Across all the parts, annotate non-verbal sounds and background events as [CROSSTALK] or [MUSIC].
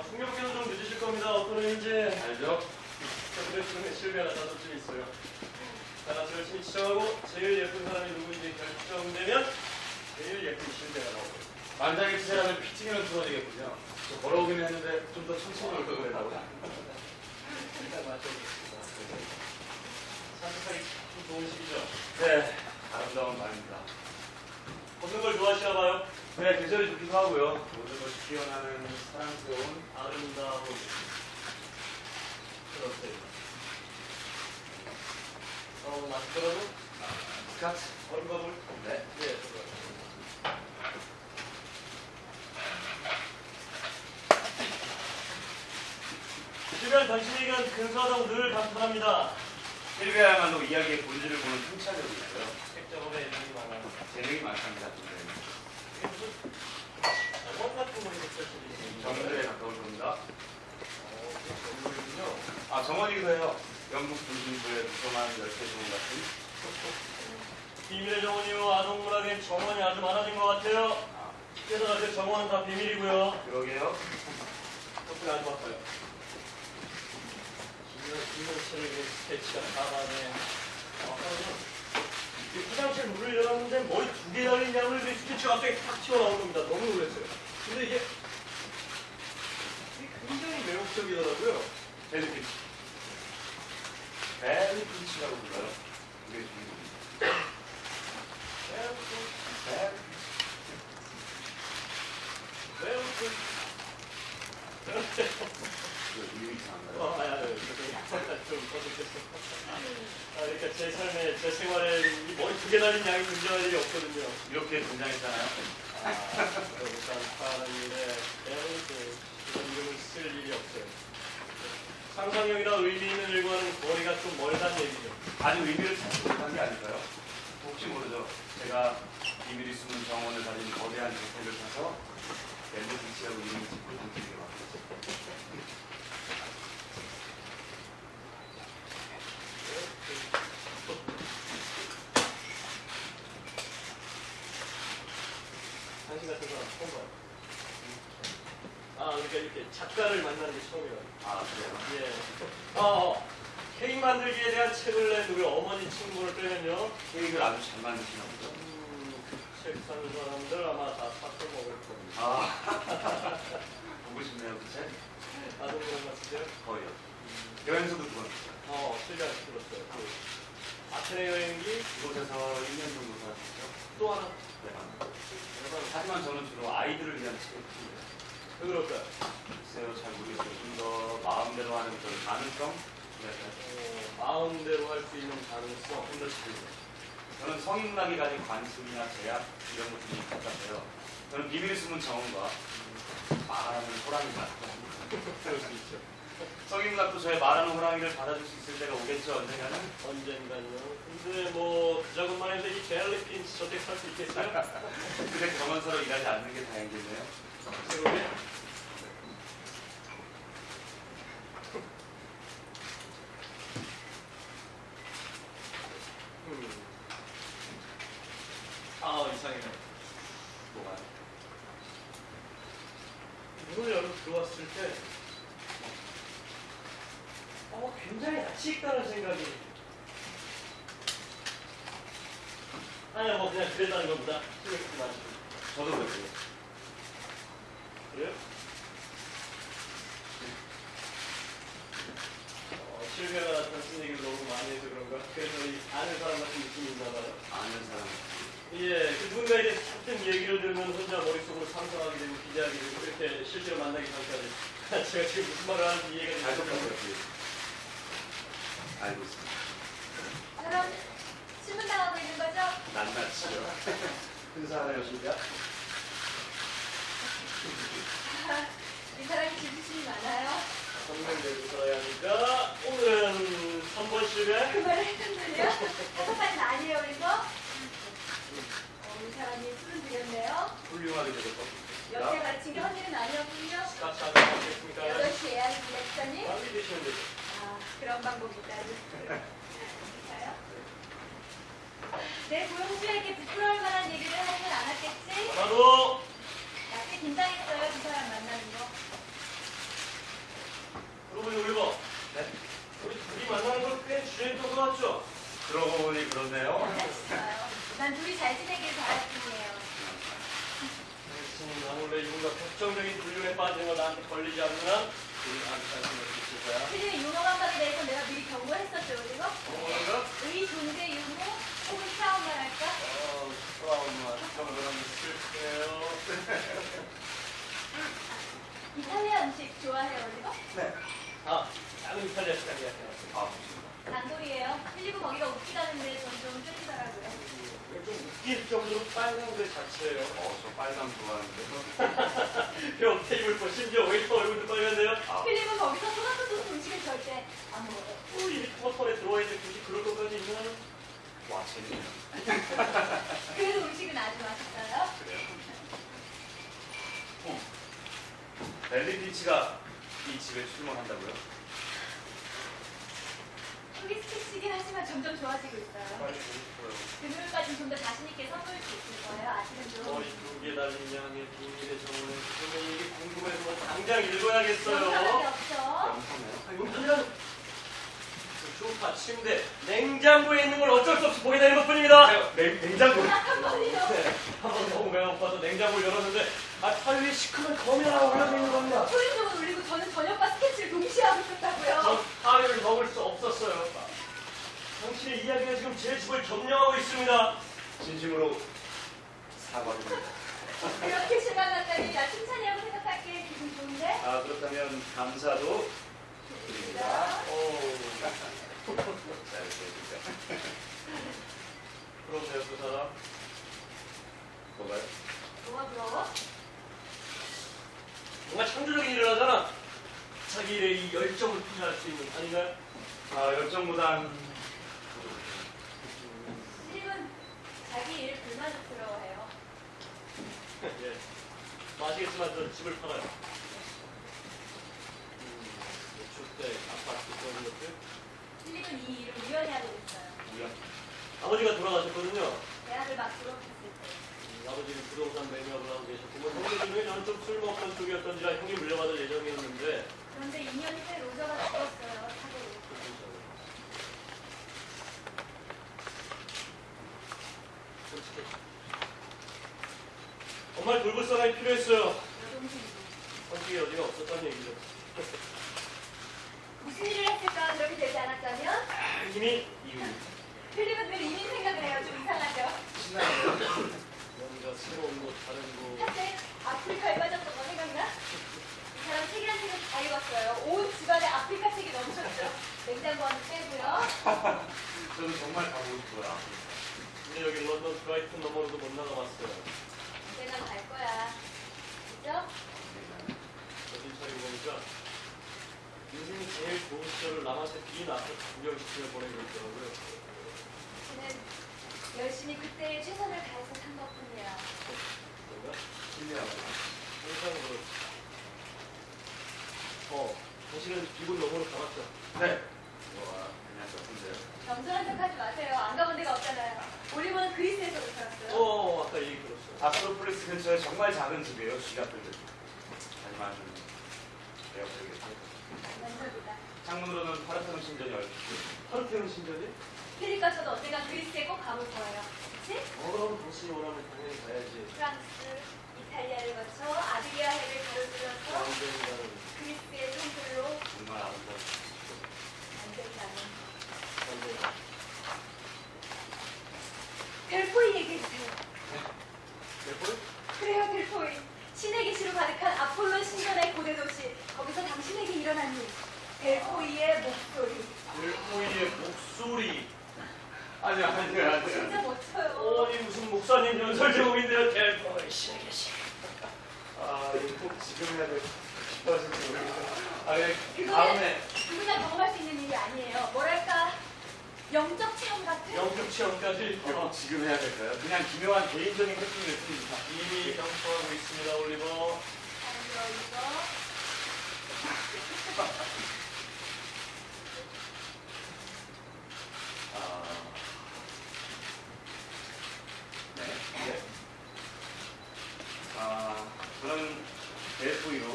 아, 숙명께는 좀 늦으실 겁니다. 어떤 의미인지. 알죠? 저들의 수능에 실패하는 다섯 점 있어요. 다 같이 열심히 치정하고 제일 예쁜 사람이 누구인지 결정되면 제일 예쁜 실내가 나오고. 만장의 치사라면 피팅이면 줄어지겠군요. 저 걸어오긴 했는데 좀 더 천천히 올걸 그랬다고. 일단 맞춰보겠습니다. 산뜻하게 참 좋은 시기죠. 네, 아름다운 밤입니다. 걷는 걸 좋아하시나 봐요. 네, 계절이 좋기도 하고요. 피어나는 사랑스러운 아름다운 그렇습니다. 어, 맛있더라도 스카치. 얼굴 거울. 네. 예, 좋아요. 주변 당신에겐 근사하다고 늘 감탄합니다. 실비야말로 이야기의 본질을 보는 통찰력이 있어요. 색적으로 애정이 많아요. 재능이 많답니다. 무슨 정원 같은 거 있었지? 정글에 가까운 겁니다. 어, 정글이군요. 아, 정원이기도 해요. 영국 중심부의 무성한 열쇠 정원 같은. 비밀의 정원이요. 아동문학엔 정원이 아주 많아진 것 같아요. 아, 게다가 그 정원은 다 비밀이고요. 그러게요. 덕분에 아주 바빠요. 김현철의 스케치가 다만에 이 화장실 문을 열었는데 머리 두 개 달린 양을 그 스케치가 갑자기 탁 튀어나온 겁니다. 너무 놀랐어요. 근데 이게, 굉장히 매혹적이더라고요. 벨리피치. 벨리피치라고 불러요. 그게 중국입니다. 매혹적. 이거 이유 이상한가요? 어, 아니, 아니, 아니, 좀 어색했어. 아, 그러니까 제 삶에, 제 생활에 이 머리 두 개 달린 양이 등장할 일이 없거든요. 등장했잖아요. 아, 일단 파는 일에 에어리스 이런 이름을 쓸 일이 없어요. 상상력이나 의미 있는 일과는 거리가 좀 멀다는 얘기죠. 아주 의미를 찾지 못한 게 아닐까요? 혹시 모르죠. 제가 비밀이 숨은 정원을 가진 거대한 저택을 사서 벨리피치라고 이름을 짓고 당기게 왔죠. 당신 같은 사람 처음 봐요. 아, 그러니까 이렇게 작가를 만나는 게 처음이에요. 아, 그래요? 예. 어, 케이크 만들기에 대한 책을 낸 우리 어머니 친구를 빼면요. 케이크를 아주 잘 만드시나 보죠. 음, 책 사는 사람들 아마 다 사서 먹을 겁니다. 아, [LAUGHS] 보고 싶네요, 그 책? 나도 그런 것 같은데요. 거의요. 여행서도 두번 했어요. 어, 실감 들었어요. 그 아테네 여행기 이곳에서 1년 정도 살았죠. 또 하나. 네. 하지만 저는 주로 아이들을 위한 책을 씁니다. 왜 그럴까요? 글쎄요, 잘 모르겠어요. 좀 더 마음대로 하는 그런 가능성? 네, 마음대로 할 수 있는 가능성. 좀더 지르죠. 저는 성인문학이 가진 관습이나 제약 이런 것들이 같아서요. 저는 비밀이 숨은 정원과 말하는 호랑이 같아요. 그럴 수 있죠. 성인문학도 저의 말하는 호랑이를 받아줄 수 있을 때가 오겠죠, 언젠가는? 언젠가요. 근데 뭐, 그 작업만 해도 이 벨리핀스 저택 살 수 있겠어요? [LAUGHS] 그래 경원서로 일하지 않는 게 다행이겠네요. 아, 이상해요. 뭐가요? 문을 열고 들어왔을 때, 어, 굉장히 낯이 익다는 생각이. 아니야, 뭐, 그냥 그랬다는 겁니다. 저도 그래요. 그래요? 어, 실비아가 나타난 얘기를 너무 많이 해서 그런가? 그래서 이 아는 사람 같은 느낌이 있나 봐요. 아는 사람. 예, 그 누군가에게 같은 얘기를 들으면 혼자 머릿속으로 상상하게 되고 기대하게 되고 이렇게 실제로 만나기 전까지 [LAUGHS] 제가 지금 무슨 말을 하는지 이해가 잘 되지 똑같아요. 않아요. 알고 있습니다. 그럼 신문 당하고 있는 거죠? 낱낱이요. [LAUGHS] 실비야? 이 사람이 질투심이 많아요. 선명대로 살아야 하니까 오늘은 3번 실배 그 말을 했던데요? 다섯 가지는 아니에요, 그래서? 어, 이 사람이 술을 드렸네요. 훌륭하게 되셨고. 여태 가르친 게 헌일은 아니었군요. 같이 하면 어겠습니까 8시 예약을 했더니 빨리 드시면 되죠. 아, 그런 방법이 있다니. 볼까요? 내 고용주에게 부끄러울 만한 얘기를 하진 않았겠지? 나꽤 긴장했어요? 두 사람 만나는 거? 그러고 보니 올리버. 뭐, 네? 우리 둘이 만나는 걸 꽤 주의했던 것 같죠? 그러고 보니 그렇네요. 난 둘이 잘 지내길 바라뿐이에요. 당신이 나 원래 이분과 걱정적인 분류에 빠지는 거 나한테 걸리지 않으면 필립의 유머 감각에 대해서 내가 미리 경고했었죠, 그리고 뭐라고? 의 존재 유머 혹은 트라우마 할까? 어, 트라우마. 그러면 슬프네요. 이탈리아 음식 좋아해요, 그리고? 네. 아, 작은 이탈리아 식당 예약해놨어요. 아, 좋습니다. 단돌이에요. 필립은 거기가 웃기다는데 점점 쫓기더라고요. 웃길 정도로 빨간색 자체예요. 어, 저 빨강 좋아하는데. [LAUGHS] 형 테이블 심지어 웨이터 얼굴도 빨간데요. 아, 필립은 거기서 토마토 음식을 절대 안 먹어요. 어, 이 토마토에 들어와 있는 굳이 그럴 것까지 있나? 와, 재밌네요. [LAUGHS] 그래도 음식은 아주 맛있어요. 그래요? 어. 벨리 비치가 이 집에 출몰한다고요? 소 하지만 점점 좋아지고 있어요. 싶어요. 금요일까지 좀 더 자신있게 선보일 수 있을 거예요. 아직은 좀. 머리 두개 달린 양의 비밀의 정원에 그러면 이게 궁금해서 뭐 당장 읽어야겠어요. 영상이 없죠? 아, 여기 하려는 그 소파, 침대, 냉장고에 있는 걸 어쩔 수 없이 보게 되는 것뿐입니다. 냉, 냉장고. 잠깐만요. 네, 한번 너무 배가 고파서 냉장고를 열었는데 아, 털 위에 시커먼 검이 하나 올라져 있는 겁니다. 소리종은 울리고 저는 저녁과 스케치를 동시에 하고 있었다고요. 전 파리를 먹을 수. 당신의 이야기가 지금 제 집을 점령하고 있습니다. 진심으로 사과드립니다. 이렇게 실망한다니 나 칭찬이라고 생각할게. 기분 좋은데? 아, 그렇다면 감사도 드립니다. 오, 자, 이렇게 해주세요. 그러세요, 그 사람. 뭐가요? 뭐가 부러워? 정말 창조적인 일을 하잖아. 자기 일에 이 열정을 표현할 수 있는 아닌가요? 아, 열정보단 실은 자기 일 불만족스러워해요. 예. 뭐 아시겠지만 저 집을 팔아요. 음, 주택, 아파트 그런 것들. 필립은 이 일을 우연히 하고 있어요. 우연. 아버지가 돌아가셨거든요. 대학을 막 졸업했을 때. 음, 아버지는 부동산 매매업을 하고 계셨고 뭐 형님 중에 저는 좀 술 먹던 쪽이었던지라 형이 물려받을 예정이었는데 그런데 2년 후에 로저가 죽었어요. 사고로. 솔직히 정말 돌볼 사람이 필요했어요. 솔직히 여지가 없었다는 얘기죠. [LAUGHS] 무슨 일을 했을까 그렇게 되지 않았다면? 아, 이미 이미 필립은 늘 이민 생각을 해요. 좀 이상하죠? 신나요? 뭔가 새로운 곳, 다른 곳. 한때 아프리카에 빠졌던 거 생각나? 이 사람 책이란 책을 다 읽었어요. 온 집안에 아프리카 책이 넘쳤죠. 냉장고 안에 빼고요. 저는 정말 가고 싶어요. 근데 여기 런던 브라이튼 너머로도 못 나가봤어요. 언젠간 갈 거야. 그죠? 정신 차리고 보니까 인생이 제일 좋은 시절을 남한테 빈 앞에 구경시키며 보내고 있더라고요. 저는 열심히 그때의 최선을 다해서 산 것뿐이에요. 뭔가 신기하고. 항상 그 어, 당신은 비군 너머로 가봤죠? 네. 와, 그냥 좋은데요. 겸손한 척하지 마세요. 안 가본 데가 없잖아요. 올리브는 그리스에서도 살았어요. 어, 아까 얘기 들었어요. 아크로폴리스 근처에 정말 작은 집이에요. 쥐같은데. 하지만 좀 매력적이겠죠. 만져보다. 창문으로는 파르테논 신전이 얽히고 하루태운 신전이? 필립과 저도 언젠가 그리스에 꼭 가볼 거예요. 그치? 어, 그럼 당신이 원하면 당연히 가야지. 프랑스, 이탈리아를 거쳐 아드리아 해를 가로질러서 언젠가는, 그리스의 송들로 정말 아름다워. 언젠가는 언젠가. 델포이 얘기해주세요. 몇 번? 그래요, 델포이. 신의 계시로 가득한 아폴론 신전의 고대 도시. 거기서 당신에게 일어난 일. 델포이의 목소리. 일코이의 목소리. 아니요, 아니요, 아니요. 진짜 멋져요. 어디 무슨 목사님 연설 제목인데요, 신의 계시. 아, 이거 꼭 지금 해야 돼. 싶어질지 모르겠어요. 아, 그거는 다음에. 누구나 경험할 수 있는 일이 아니에요. 뭐랄까, 영적 체험 같은? 영적 체험까지 이거 꼭 지금 해야 될까요? 그냥 기묘한 개인적인 활동일 뿐입니다. 이미 경험하고 있습니다, 올리버. 아니요, 이거. 아, 네. 네. 아, 저는 델포이로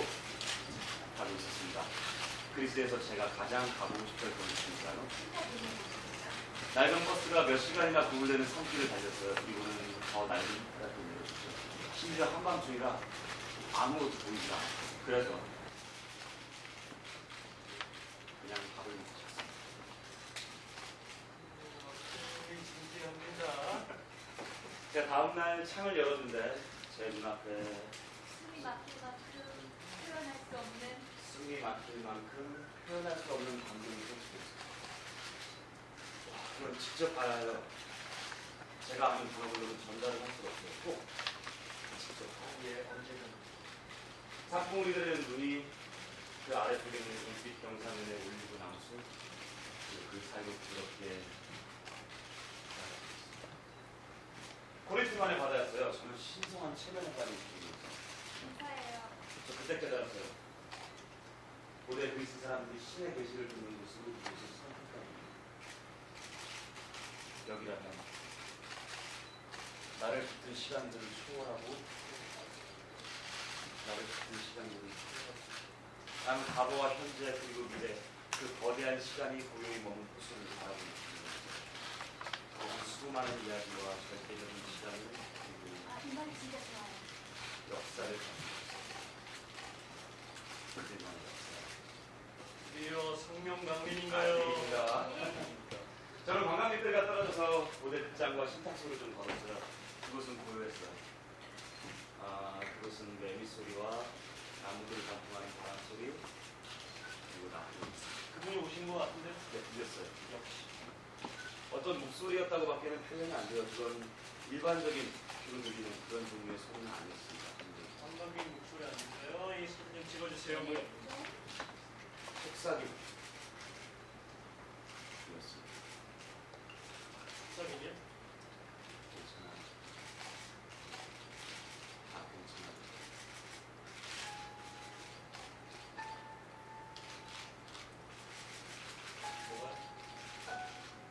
가고 있었습니다. 그리스에서 제가 가장 가보고 싶었던 곳이니까요. 낡은 버스가 몇 시간이나 구불되는 산길을 달렸어요. 그리고는 더 낡은 바닥을 내렸죠. 심지어 한밤중이라 아무것도 보이지 않아. 그래서 그냥 밥을 먹고 잤어요. 진지합니다. 제가 다음날 창을 열었는데 제 눈앞에 숨이 막힐 만큼 표현할 수 없는 숨이 막힐 만큼 표현할 수 없는 감동이 펼쳐졌어요. 와, 그걸 직접 봐야 해요. 제가 아는 단어로는 전달을 할 수가 없어요. 꼭 직접 예, 언제든. 산봉우리들의 눈이 그 아래 쪽에 있는 은빛 경사면에 올리고 나무수 그리고 그 사이로 부드럽게 코리트만의 바다였어요. 저는 신성한 체면에 빠진 기분이었어요. 감사해요. 저 그때 깨달았어요. 고대 그리스 사람들이 신의 계시를 듣는 모습을 이곳에서 선택합니다. 여기라면 나를 붙든 시간들을 초월하고 나를 붙든 시간들을 초월하고 나는 과거와 현재 그리고 미래 그 거대한 시간이 고요히 머문 호수를 바라보고 있습니다. 거기 수많은 이야기와 절대적인 시간을 그리고 아. 역사를 담고 역사. 드디어 성명 아, 강림인가요? 아닙니다. 저는 관광객들과 떨어져서 고대 극장과 신탁소를 좀 걸었어요. 그곳은 고요했어요. 아, 그곳은 매미 소리와 나무들 단풍하는 바람 소리 그리고 나무 그분이 오신 것 같은데? 네, 들렸어요. 역시 어떤 목소리였다고 밖에는 표현이 안 돼요. 그건 일반적인 귀로 들리는 그런 종류의 소리는 아니었습니다. 관광객 목소리 아닌가요? 이 사진 좀 찍어주세요. 뭐. 네. 속삭임 이었습니다. 사진이요? 괜찮아요. 아, 괜찮아요. 뭐가?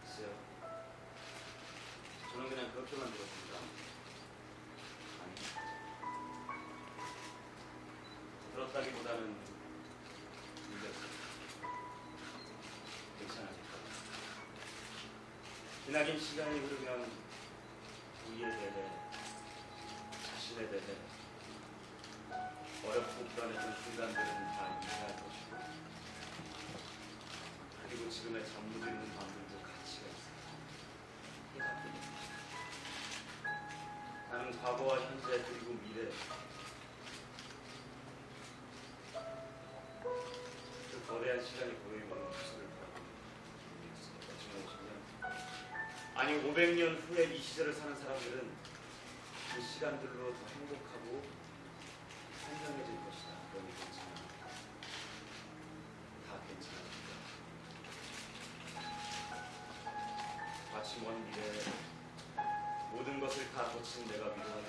글쎄요. 저는 그냥 그렇게 만 들었습니다. 아니. 들었다기보다는 들렸어요. 괜찮아질 거예요. 기나긴 시간이 흐르면 우리에 대해, 자신에 대해, 어렵고 불안했던 순간들은 다 이해할 것이고, 그리고 지금의 잠들어 있는 밤들도 가치가 있습니다. 나는 과거와 현재 그리고 미래 그 거대한 시간이 고요히 먼 모습을. 50년 아니 500년 후에 이 시절을 사는 사람들은 그 시간들로 더 행복하고 선명해질 것이다. 그러니 괜찮아. 다 괜찮아집니다. 마치 먼 미래에 것을 다 거친 내가 위로하는